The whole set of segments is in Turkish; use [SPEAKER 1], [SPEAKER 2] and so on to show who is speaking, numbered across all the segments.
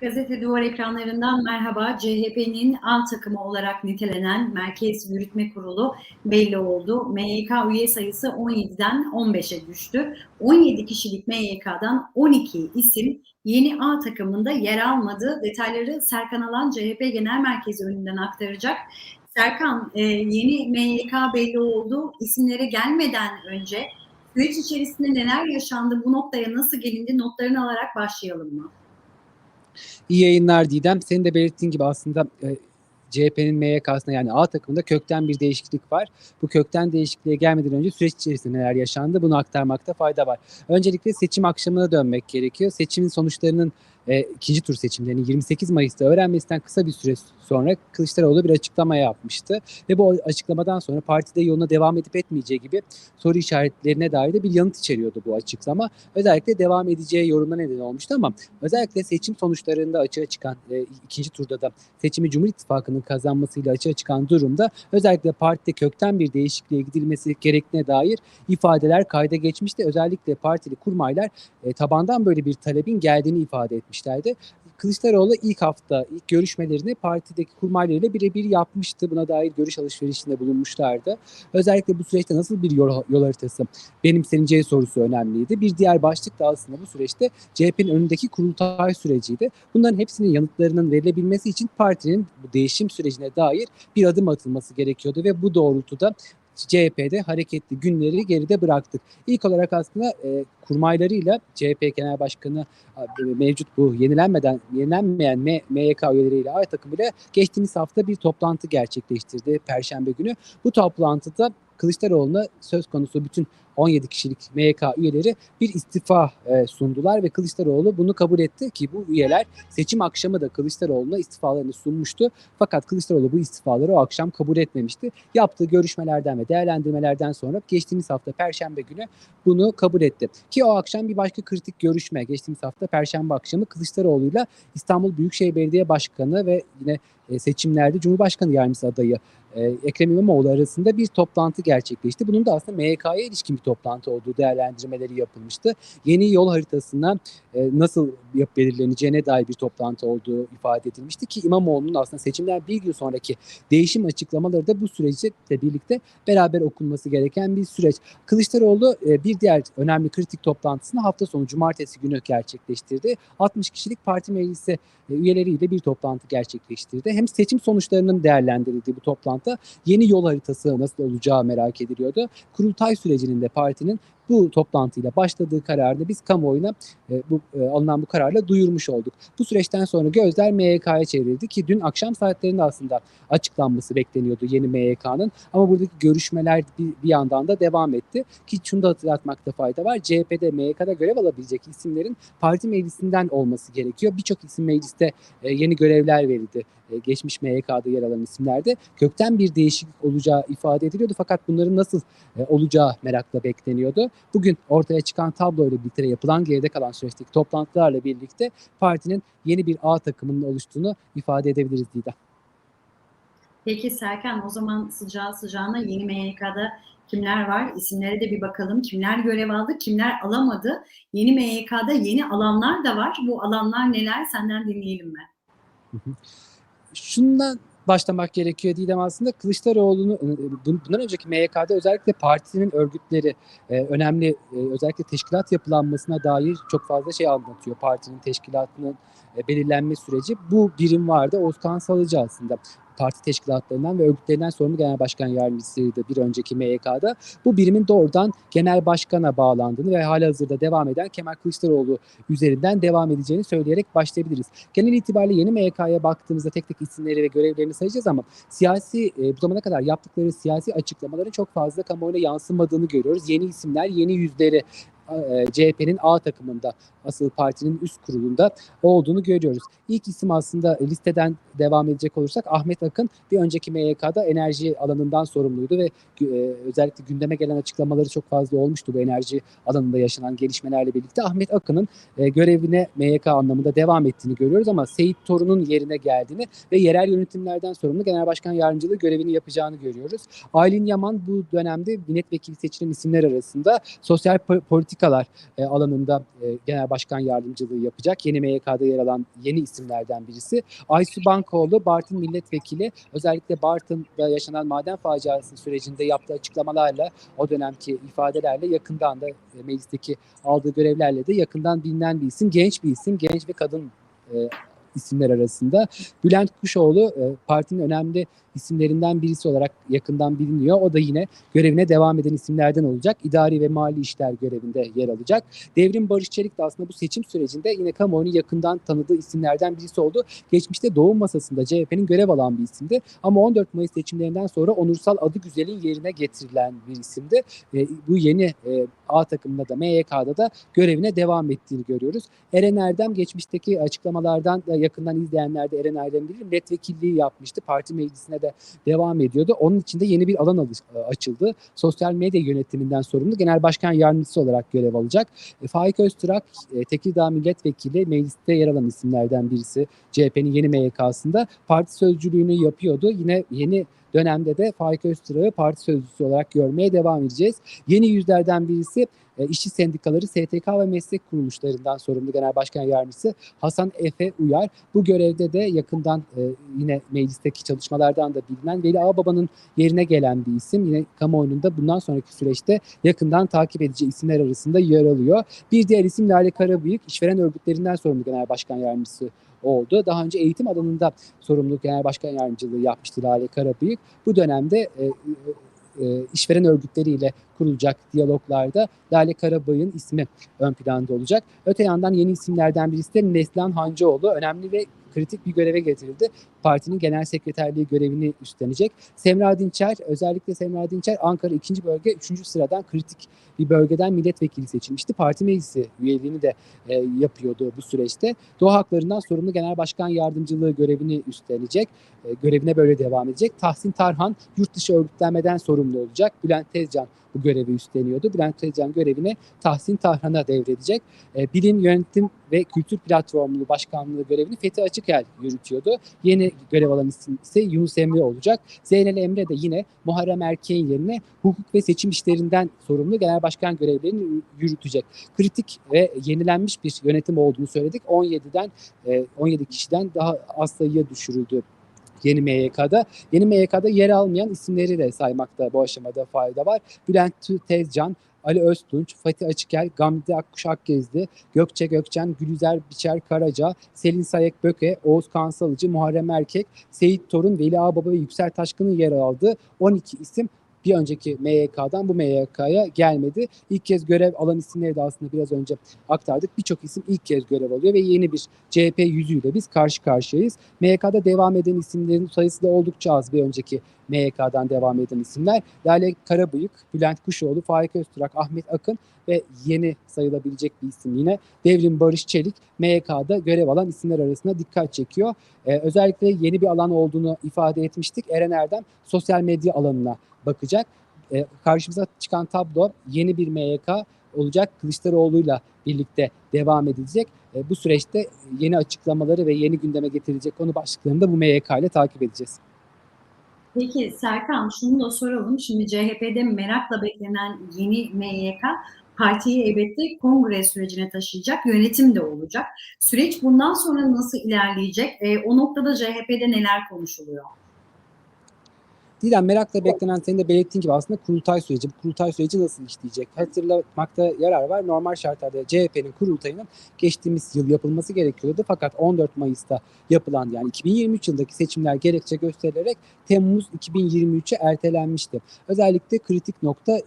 [SPEAKER 1] Gazete Duvar ekranlarından merhaba. CHP'nin A takımı olarak nitelenen Merkez Yürütme Kurulu belli oldu. MYK üye sayısı 17'den 15'e düştü. 17 kişilik MYK'dan 12 isim yeni A takımında yer almadı. Detayları Serkan Alan CHP Genel Merkezi önünden aktaracak. Serkan, e, yeni MYK belli oldu. İsimlere gelmeden önce süreç içerisinde neler yaşandı, bu noktaya nasıl gelindi notlarını alarak başlayalım mı?
[SPEAKER 2] İyi yayınlar Didem. Senin de belirttiğin gibi aslında e, CHP'nin MYK'sında yani A takımında kökten bir değişiklik var. Bu kökten değişikliğe gelmeden önce süreç içerisinde neler yaşandı bunu aktarmakta fayda var. Öncelikle seçim akşamına dönmek gerekiyor. Seçimin sonuçlarının e, ikinci tur seçimlerini 28 Mayıs'ta öğrenmesinden kısa bir süre sonra Kılıçdaroğlu bir açıklama yapmıştı. Ve bu açıklamadan sonra partide yoluna devam edip etmeyeceği gibi soru işaretlerine dair de bir yanıt içeriyordu bu açıklama. Özellikle devam edeceği yorumuna neden olmuştu ama özellikle seçim sonuçlarında açığa çıkan e, ikinci turda da seçimi Cumhur İttifakı'nın kazanmasıyla açığa çıkan durumda özellikle partide kökten bir değişikliğe gidilmesi gerektiğine dair ifadeler kayda geçmişti. Özellikle partili kurmaylar e, tabandan böyle bir talebin geldiğini ifade etmişlerdi. Kılıçdaroğlu ilk hafta ilk görüşmelerini partideki kurmaylarıyla birebir yapmıştı. Buna dair görüş alışverişinde bulunmuşlardı. Özellikle bu süreçte nasıl bir yol, yol haritası benimseneceği sorusu önemliydi. Bir diğer başlık da aslında bu süreçte CHP'nin önündeki kurultay süreciydi. Bunların hepsinin yanıtlarının verilebilmesi için partinin bu değişim sürecine dair bir adım atılması gerekiyordu ve bu doğrultuda CHP'de hareketli günleri geride bıraktık. İlk olarak aslında e, kurmaylarıyla CHP Genel Başkanı mevcut bu yenilenmeden yenilenmeyen M, MYK üyeleriyle A takımıyla geçtiğimiz hafta bir toplantı gerçekleştirdi Perşembe günü. Bu toplantıda Kılıçdaroğlu'na söz konusu bütün 17 kişilik MYK üyeleri bir istifa e, sundular ve Kılıçdaroğlu bunu kabul etti ki bu üyeler seçim akşamı da Kılıçdaroğlu'na istifalarını sunmuştu. Fakat Kılıçdaroğlu bu istifaları o akşam kabul etmemişti. Yaptığı görüşmelerden ve değerlendirmelerden sonra geçtiğimiz hafta Perşembe günü bunu kabul etti. Ki o akşam bir başka kritik görüşme geçtiğimiz hafta Perşembe akşamı Kılıçdaroğlu'yla İstanbul Büyükşehir Belediye Başkanı ve yine e, seçimlerde Cumhurbaşkanı yardımcısı adayı e, Ekrem İmamoğlu arasında bir toplantı gerçekleşti. Bunun da aslında MYK'ya ilişkin bir toplantı olduğu değerlendirmeleri yapılmıştı. Yeni yol haritasına e, nasıl belirleneceğine dair bir toplantı olduğu ifade edilmişti ki İmamoğlu'nun aslında seçimden bir gün sonraki değişim açıklamaları da bu süreçle birlikte beraber okunması gereken bir süreç. Kılıçdaroğlu e, bir diğer önemli kritik toplantısını hafta sonu cumartesi günü gerçekleştirdi. 60 kişilik parti meclisi üyeleriyle bir toplantı gerçekleştirdi. Hem seçim sonuçlarının değerlendirildiği bu toplantıda yeni yol haritası nasıl olacağı merak ediliyordu. Kurultay sürecinin de partinin bu toplantıyla başladığı kararını biz kamuoyuna e, bu e, alınan bu kararla duyurmuş olduk. Bu süreçten sonra gözler MYK'ya çevrildi ki dün akşam saatlerinde aslında açıklanması bekleniyordu yeni MYK'nın ama buradaki görüşmeler bir, bir yandan da devam etti ki şunu da hatırlatmakta fayda var. CHP'de MYK'da görev alabilecek isimlerin parti meclisinden olması gerekiyor. Birçok isim mecliste e, yeni görevler verildi. E, geçmiş MYK'da yer alan isimlerde kökten bir değişiklik olacağı ifade ediliyordu fakat bunların nasıl e, olacağı merakla bekleniyordu. Bugün ortaya çıkan tabloyla birlikte yapılan geride kalan süreçteki toplantılarla birlikte partinin yeni bir A takımının oluştuğunu ifade edebiliriz Didem.
[SPEAKER 1] Peki Serkan o zaman sıcağı sıcağına yeni MYK'da kimler var? İsimlere de bir bakalım. Kimler görev aldı, kimler alamadı? Yeni MYK'da yeni alanlar da var. Bu alanlar neler? Senden dinleyelim mi?
[SPEAKER 2] Şundan başlamak gerekiyor Didem aslında. Kılıçdaroğlu'nu bundan önceki MYK'da özellikle partinin örgütleri önemli özellikle teşkilat yapılanmasına dair çok fazla şey anlatıyor. Partinin teşkilatının belirlenme süreci. Bu birim vardı. Özkan Salıcı aslında parti teşkilatlarından ve örgütlerinden sorumlu genel başkan yardımcısıydı bir önceki MYK'da. Bu birimin doğrudan genel başkana bağlandığını ve hala hazırda devam eden Kemal Kılıçdaroğlu üzerinden devam edeceğini söyleyerek başlayabiliriz. Genel itibariyle yeni MYK'ya baktığımızda tek tek isimleri ve görevlerini sayacağız ama siyasi e, bu zamana kadar yaptıkları siyasi açıklamaların çok fazla kamuoyuna yansımadığını görüyoruz. Yeni isimler, yeni yüzleri CHP'nin A takımında asıl partinin üst kurulunda olduğunu görüyoruz. İlk isim aslında listeden devam edecek olursak Ahmet Akın bir önceki MYK'da enerji alanından sorumluydu ve özellikle gündeme gelen açıklamaları çok fazla olmuştu bu enerji alanında yaşanan gelişmelerle birlikte. Ahmet Akın'ın görevine MYK anlamında devam ettiğini görüyoruz ama Seyit Torun'un yerine geldiğini ve yerel yönetimlerden sorumlu genel başkan yardımcılığı görevini yapacağını görüyoruz. Aylin Yaman bu dönemde milletvekili seçilen isimler arasında sosyal politik politikalar e, alanında e, genel başkan yardımcılığı yapacak. Yeni MYK'da yer alan yeni isimlerden birisi. Aysu Bankoğlu, Bartın milletvekili. Özellikle Bartın'da yaşanan maden faciası sürecinde yaptığı açıklamalarla, o dönemki ifadelerle yakından da e, meclisteki aldığı görevlerle de yakından bilinen bir isim. Genç bir isim, genç ve kadın e, isimler arasında. Bülent Kuşoğlu e, partinin önemli isimlerinden birisi olarak yakından biliniyor. O da yine görevine devam eden isimlerden olacak. İdari ve mali işler görevinde yer alacak. Devrim Barış Çelik de aslında bu seçim sürecinde yine kamuoyunu yakından tanıdığı isimlerden birisi oldu. Geçmişte doğum masasında CHP'nin görev alan bir isimdi. Ama 14 Mayıs seçimlerinden sonra onursal adı güzelin yerine getirilen bir isimdi. E, bu yeni e, A takımında da MYK'da da görevine devam ettiğini görüyoruz. Eren Erdem geçmişteki açıklamalardan da yakından izleyenler de Eren Erdem bilir. Milletvekilliği yapmıştı. Parti meclisine de devam ediyordu. Onun için de yeni bir alan alış- açıldı. Sosyal medya yönetiminden sorumlu genel başkan yardımcısı olarak görev alacak. E, Faik Öztürk e, Tekirdağ milletvekili mecliste yer alan isimlerden birisi. CHP'nin yeni MYK'sında parti sözcülüğünü yapıyordu. Yine yeni dönemde de Faik Öztürk'ü parti sözcüsü olarak görmeye devam edeceğiz. Yeni yüzlerden birisi e, işçi sendikaları STK ve meslek kuruluşlarından sorumlu genel başkan yardımcısı Hasan Efe Uyar. Bu görevde de yakından e, yine meclisteki çalışmalardan da bilinen Veli Ağbaba'nın yerine gelen bir isim. Yine kamuoyunun da bundan sonraki süreçte yakından takip edici isimler arasında yer alıyor. Bir diğer isim Lale Karabıyık, işveren örgütlerinden sorumlu genel başkan yardımcısı oldu. Daha önce eğitim alanında sorumlu genel başkan yardımcılığı yapmıştı Lale Karabıyık. Bu dönemde e, e, işveren örgütleriyle kurulacak diyaloglarda Lale Karabay'ın ismi ön planda olacak. Öte yandan yeni isimlerden birisi de Neslihan Hancıoğlu önemli ve kritik bir göreve getirildi. Partinin genel sekreterliği görevini üstlenecek. Semra Dinçer, özellikle Semra Dinçer Ankara 2. bölge 3. sıradan kritik bir bölgeden milletvekili seçilmişti. Parti meclisi üyeliğini de e, yapıyordu bu süreçte. Doğa haklarından sorumlu genel başkan yardımcılığı görevini üstlenecek. E, görevine böyle devam edecek. Tahsin Tarhan yurt dışı örgütlenmeden sorumlu olacak. Bülent Tezcan bu görevi üstleniyordu. Bülent Tezcan görevini Tahsin Tarhan'a devredecek. E, Bilim, Yönetim ve Kültür Platformlu Başkanlığı görevini Fethi Açıkel yürütüyordu. Yeni görev alan ise Yunus Emre olacak. Zeynel Emre de yine Muharrem Erkeğin yerine hukuk ve seçim işlerinden sorumlu genel başkan görevlerini yürütecek. Kritik ve yenilenmiş bir yönetim olduğunu söyledik. 17'den e, 17 kişiden daha az sayıya düşürüldü yeni MYK'da. Yeni MYK'da yer almayan isimleri de saymakta bu aşamada fayda var. Bülent Tezcan, Ali Öztunç, Fatih Açıkel, Gamze Akkuş Akgezdi, Gökçe Gökçen, Gülüzer Biçer Karaca, Selin Sayek Böke, Oğuz Kansalıcı, Muharrem Erkek, Seyit Torun, Veli Ağbaba ve Yüksel Taşkın'ın yer aldığı 12 isim bir önceki MYK'dan bu MYK'ya gelmedi. İlk kez görev alan isimleri de aslında biraz önce aktardık. Birçok isim ilk kez görev alıyor ve yeni bir CHP yüzüyle biz karşı karşıyayız. MYK'da devam eden isimlerin sayısı da oldukça az bir önceki MYK'dan devam eden isimler. Lale Karabıyık, Bülent Kuşoğlu, Faik Öztürk, Ahmet Akın ve yeni sayılabilecek bir isim yine Devrim Barış Çelik MYK'da görev alan isimler arasında dikkat çekiyor. Ee, özellikle yeni bir alan olduğunu ifade etmiştik. Eren Erdem sosyal medya alanına bakacak. Ee, karşımıza çıkan tablo yeni bir MYK olacak. Kılıçdaroğlu'yla birlikte devam edilecek. Ee, bu süreçte yeni açıklamaları ve yeni gündeme getirilecek konu başlıklarını da bu MYK ile takip edeceğiz.
[SPEAKER 1] Peki Serkan şunu da soralım. Şimdi CHP'de merakla beklenen yeni MYK partiyi elbette kongre sürecine taşıyacak, yönetim de olacak. Süreç bundan sonra nasıl ilerleyecek? E, o noktada CHP'de neler konuşuluyor?
[SPEAKER 2] Didem merakla beklenen senin de belirttiğin gibi aslında kurultay süreci. Kurultay süreci nasıl işleyecek? Hatırlamakta yarar var. Normal şartlarda CHP'nin kurultayının geçtiğimiz yıl yapılması gerekiyordu. Fakat 14 Mayıs'ta yapılan yani 2023 yılındaki seçimler gerekçe gösterilerek Temmuz 2023'e ertelenmişti. Özellikle kritik nokta e,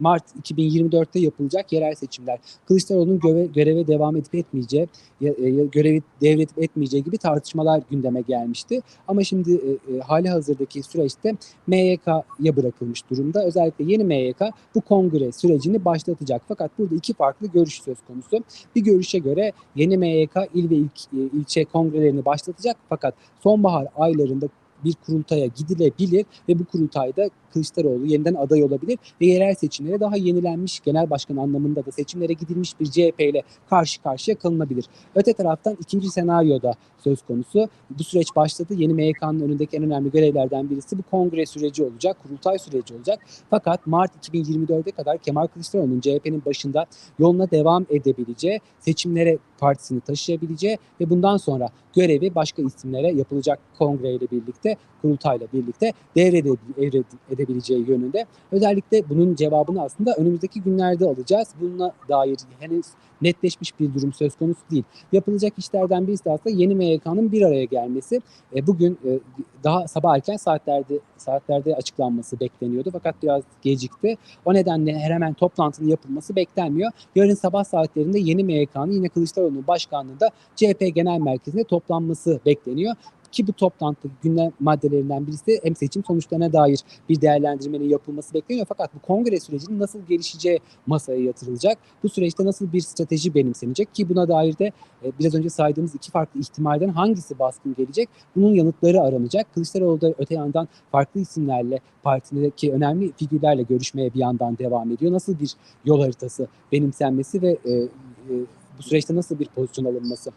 [SPEAKER 2] Mart 2024'te yapılacak yerel seçimler. Kılıçdaroğlu'nun göre, göreve devam edip etmeyeceği, e, görevi devredip etmeyeceği gibi tartışmalar gündeme gelmişti. Ama şimdi e, hali hazırdaki süreçte MYK'ya bırakılmış durumda. Özellikle yeni MYK bu kongre sürecini başlatacak. Fakat burada iki farklı görüş söz konusu. Bir görüşe göre yeni MYK il ve il, ilçe kongrelerini başlatacak fakat sonbahar aylarında bir kurultaya gidilebilir ve bu kurultayda Kılıçdaroğlu yeniden aday olabilir ve yerel seçimlere daha yenilenmiş genel başkan anlamında da seçimlere gidilmiş bir CHP ile karşı karşıya kalınabilir. Öte taraftan ikinci senaryoda söz konusu. Bu süreç başladı. Yeni MYK'nın önündeki en önemli görevlerden birisi bu kongre süreci olacak, kurultay süreci olacak. Fakat Mart 2024'e kadar Kemal Kılıçdaroğlu'nun CHP'nin başında yoluna devam edebileceği, seçimlere partisini taşıyabileceği ve bundan sonra görevi başka isimlere yapılacak kongreyle birlikte, kurultayla birlikte devredebileceği yönünde. Özellikle bunun cevabını aslında önümüzdeki günlerde alacağız. Bununla dair henüz netleşmiş bir durum söz konusu değil. Yapılacak işlerden birisi de aslında yeni MYK'nın bir araya gelmesi. E, bugün e, daha sabah erken saatlerde saatlerde açıklanması bekleniyordu fakat biraz gecikti. O nedenle hemen toplantının yapılması beklenmiyor. Yarın sabah saatlerinde yeni MYK'nın yine Kılıçdaroğlu'nun başkanlığında CHP Genel Merkezi'nde toplanması bekleniyor ki bu toplantı gündem maddelerinden birisi hem seçim sonuçlarına dair bir değerlendirmenin yapılması bekleniyor. Fakat bu kongre sürecinin nasıl gelişeceği masaya yatırılacak. Bu süreçte nasıl bir strateji benimsenecek ki buna dair de e, biraz önce saydığımız iki farklı ihtimalden hangisi baskın gelecek? Bunun yanıtları aranacak. Kılıçdaroğlu da öte yandan farklı isimlerle partideki önemli figürlerle görüşmeye bir yandan devam ediyor. Nasıl bir yol haritası benimsenmesi ve e, e, bu süreçte nasıl bir pozisyon alınması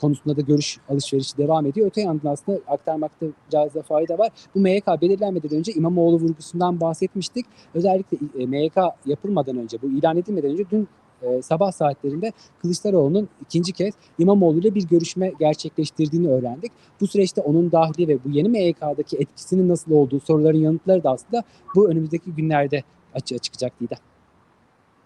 [SPEAKER 2] konusunda da görüş alışverişi devam ediyor. Öte yandan aslında aktarmakta cazda fayda var. Bu MYK belirlenmeden önce İmamoğlu vurgusundan bahsetmiştik. Özellikle e, MYK yapılmadan önce, bu ilan edilmeden önce dün e, sabah saatlerinde Kılıçdaroğlu'nun ikinci kez İmamoğlu ile bir görüşme gerçekleştirdiğini öğrendik. Bu süreçte onun dahili ve bu yeni MYK'daki etkisinin nasıl olduğu soruların yanıtları da aslında bu önümüzdeki günlerde açığa çıkacak Didem.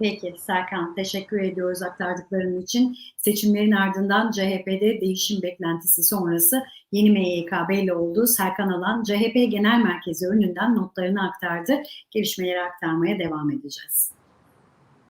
[SPEAKER 1] Peki Serkan teşekkür ediyoruz aktardıkların için. Seçimlerin ardından CHP'de değişim beklentisi sonrası yeni MYK belli oldu. Serkan Alan CHP Genel Merkezi önünden notlarını aktardı. Gelişmeleri aktarmaya devam edeceğiz.